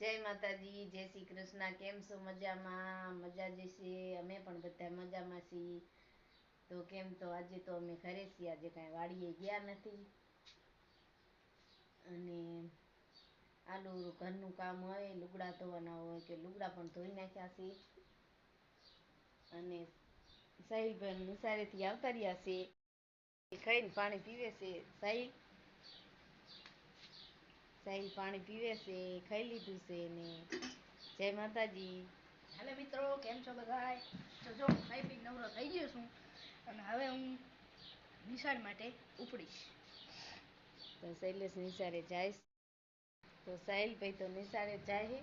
જય માતાજી, જય શ્રી કૃષ્ણ. કેમ છો? મજામાં? મજા જશે અમે પણ બધા મજામાં છીએ. તો કેમ તો આજે તો અમે ઘરે છીએ. આજે કાંઈ વાડીએ ગયા નથી. અને આલું ઘરનું કામ હોય, લુગડા ધોવાના હોય કે લુગડા પણ ધોઈ નાખ્યા છે. અને સાહિલભાઈ નિશાળેથી આવતા રહ્યા છે. ખાઈને પાણી પીવે છે. સાહિલ? સાહિલ પાણી પીવે છે ખાઈ લીધું છે ને. જય માતાજી. હેલો મિત્રો કેમ છો બધા તો જો ખાઈ પી નવરો થઈ ગયો છું. અને હવે હું નિશાળ માટે ઉપડીશ. તો શૈલેષ નિશાળે જાય તો તો સાહિલભાઈ તો નિશાળે જાય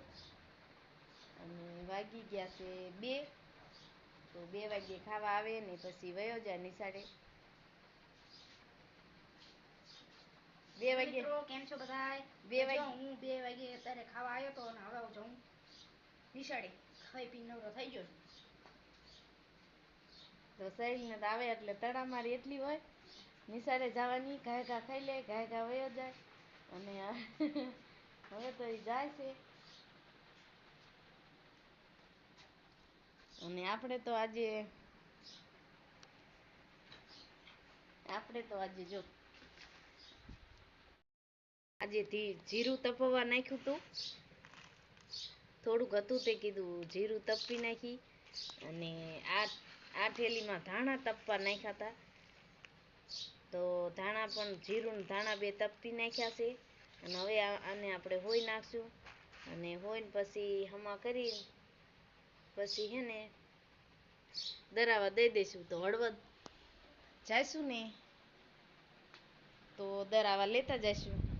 અને વાગી ગયા છે બે. તો બે વાગે ખાવા આવે ને પછી વયો જાય નિસાડે બે વાગે. કેમ છો બધા બે વાગે- હું બે વાગે અત્યારે ખાવા આવ્યો તો અને હવે હું જાઉં. નિશાળે ખાઈ પી નવરો થઈ ગયો તો તો આવે એટલે તડામારી એટલી હોય. નિશાળે જવાની ઘા ઘા ખાઈ લે ઘા ઘા વયો જાય. અને હવે તો એ જાય છે. અને આપણે તો આજે આપણે તો આજે જો આજે જીરું તપવા નાખ્યું હતું થોડુંક હતું તે કીધું, જીરું તપી નાખી અને આ આ થેલીમાં ધાણા તપવા નાખ્યા હતા. તો ધાણા પણ જીરું ધાણા બે તપી નાખ્યા છે. અને હવે આને આપણે હોઈ નાખશું. અને હોઈને પછી હમા કરી, પછી હે ને દરાવા દઈ દઈશું. તો હળવદ જઈશું ને? તો દરાવા લેતા જઈશું.